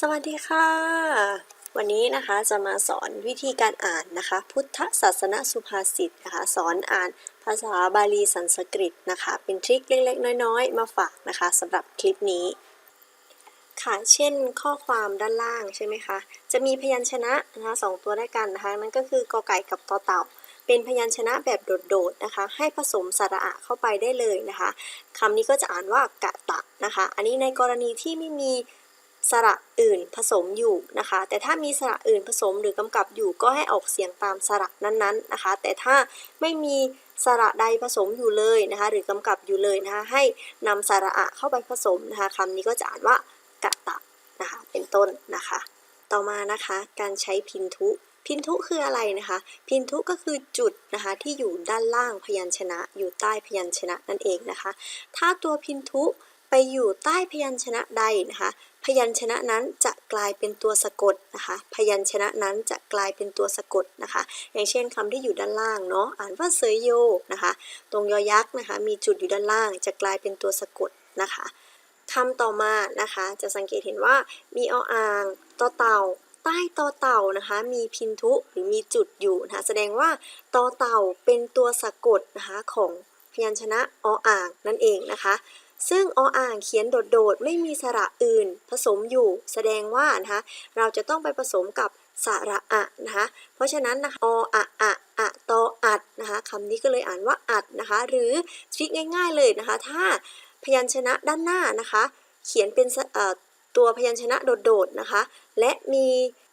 สวัสดีค่ะ วันนี้นะคะจะมาสอนวิธีการอ่านนะคะ พุทธศาสนสุภาษิตนะคะ สอนอ่านภาษาบาลีสันสกฤตนะคะ เป็นทริคเล็กๆ น้อยๆ มาฝากนะคะสำหรับคลิปนี้ ค่ะเช่นข้อความด้านล่างใช่ไหมคะจะมีพยัญชนะนะคะสองตัวด้วยกันนะคะนั่นก็คือกอไก่กับตอเต่าเป็นพยัญชนะแบบโดดๆนะคะ ให้ผสมสระอะเข้าไปได้เลยนะคะคำนี้ก็จะอ่านว่ากะตะนะคะ อันนี้ในกรณีที่ไม่มี สระอื่นผสมอยู่นะคะ แต่ถ้ามีสระอื่นผสมหรือกำกับอยู่ก็ให้ออกเสียงตามสระนั้นๆนะคะ แต่ถ้าไม่มีสระใดผสมอยู่เลยนะคะ หรือกำกับอยู่เลยนะคะ ให้นำสระอะเข้าไปผสมนะคะคำนี้ก็จะอ่านว่ากะตะนะคะ เป็นต้นนะคะ ต่อมานะคะการใช้พินทุพินทุคืออะไรนะคะ พินทุก็คือจุดนะคะที่อยู่ด้านล่างพยัญชนะ อยู่ใต้พยัญชนะนั่นเองนะคะ ถ้าตัวพินทุ ไปอยู่ใต้พยัญชนะใดนะคะ พยัญชนะนั้นจะกลายเป็นตัวสะกดนะคะ พยัญชนะนั้นจะกลายเป็นตัวสะกดนะคะ อย่างเช่นคำที่อยู่ด้านล่างเนาะ อ่านว่าเสยโยนะคะ ตรงยอยักษ์นะคะ มีจุดอยู่ด้านล่าง จะกลายเป็นตัวสะกดนะคะคำต่อมานะคะ จะสังเกตเห็นว่ามีออ่างต่อเต่าใต้ต่อเต่านะคะ มีพินทุหรือมีจุดอยู่นะคะแสดงว่าต่อเต่าเป็นตัวสะกดนะคะของพยัญชนะออ่างนั่นเองนะคะ ซึ่งออ่างเขียนโดดๆ ไม่มีสระอื่น ผสมอยู่ แสดงว่านะคะเราจะต้องไปผสมกับสระอะนะคะเพราะฉะนั้นนะคะออะอะอะตออัดนะคะคำนี้ก็เลยอ่านว่าอัดนะคะ หรือทริคง่าย ๆเลยนะคะ ถ้าพยัญชนะด้านหน้านะคะ เขียนเป็นตัวพยัญชนะโดดๆนะคะ และมี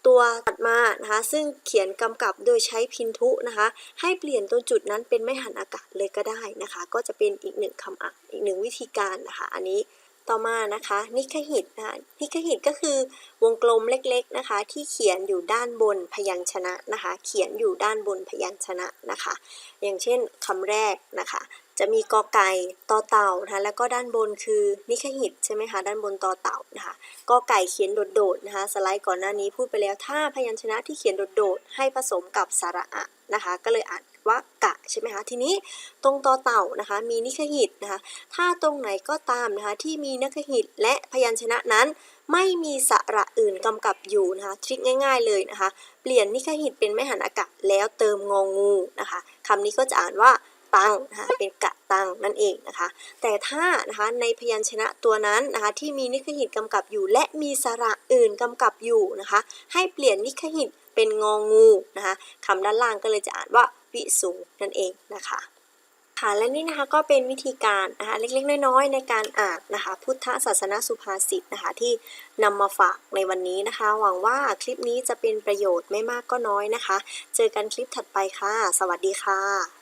ตัวตัดมานะคะซึ่งเขียนกำกับโดยใช้พินทุนะคะ ให้เปลี่ยนตัวจุดนั้นเป็นไม่หันอากาศเลยก็ได้นะคะ ก็จะเป็นอีกหนึ่งคำอ่านอีกหนึ่งวิธีการนะคะ อันนี้ต่อมานะคะนิคหิตนะคะนิคหิตก็คือวงกลมเล็กๆนะคะ ที่เขียนอยู่ด้านบนพยัญชนะนะคะ เขียนอยู่ด้านบนพยัญชนะนะคะ อย่างเช่นคำแรกนะคะ จะมีกอไก่ต่อเต่านะคะแล้วก็ด้านบนคือนิคหิตใช่ไหมคะด้านบนต่อเต่านะคะกอไก่เขียนโดดๆนะคะสไลด์ก่อนหน้านี้พูดไปแล้วถ้าพยัญชนะที่เขียนโดดๆให้ผสมกับสระอะนะคะก็เลยอ่านว่ากะใช่ไหมคะทีนี้ตรงต่อเต่านะคะมีนิคหิตนะคะถ้าตรงไหนก็ตามนะคะที่มีนิคหิตและพยัญชนะนั้น ไม่มีสระอื่นกำกับอยู่นะคะทริคง่าย ๆเลยนะคะ เปลี่ยนนิคหิตเป็นไม่หันอากาศแล้วเติมงองูนะคะคำนี้ก็จะอ่านว่า ตังนะคะเป็นกะตังนั่นเองนะคะ แต่ถ้านะคะในพยัญชนะตัวนั้นนะคะที่มีนิคหิตกำกับอยู่ และมีสระอื่นกำกับอยู่นะคะ ให้เปลี่ยนนิคหิตเป็นงองูนะคะคำด้านล่างก็เลยจะอ่านว่าวิสูนั่นเองนะคะค่ะและนี่นะคะก็เป็นวิธีการนะคะเล็กๆน้อยๆในการอ่านนะคะ พุทธศาสนาสุภาษิตนะคะที่นำมาฝากในวันนี้นะคะ หวังว่าคลิปนี้จะเป็นประโยชน์ไม่มากก็น้อยนะคะ เจอกันคลิปถัดไปค่ะ สวัสดีค่ะ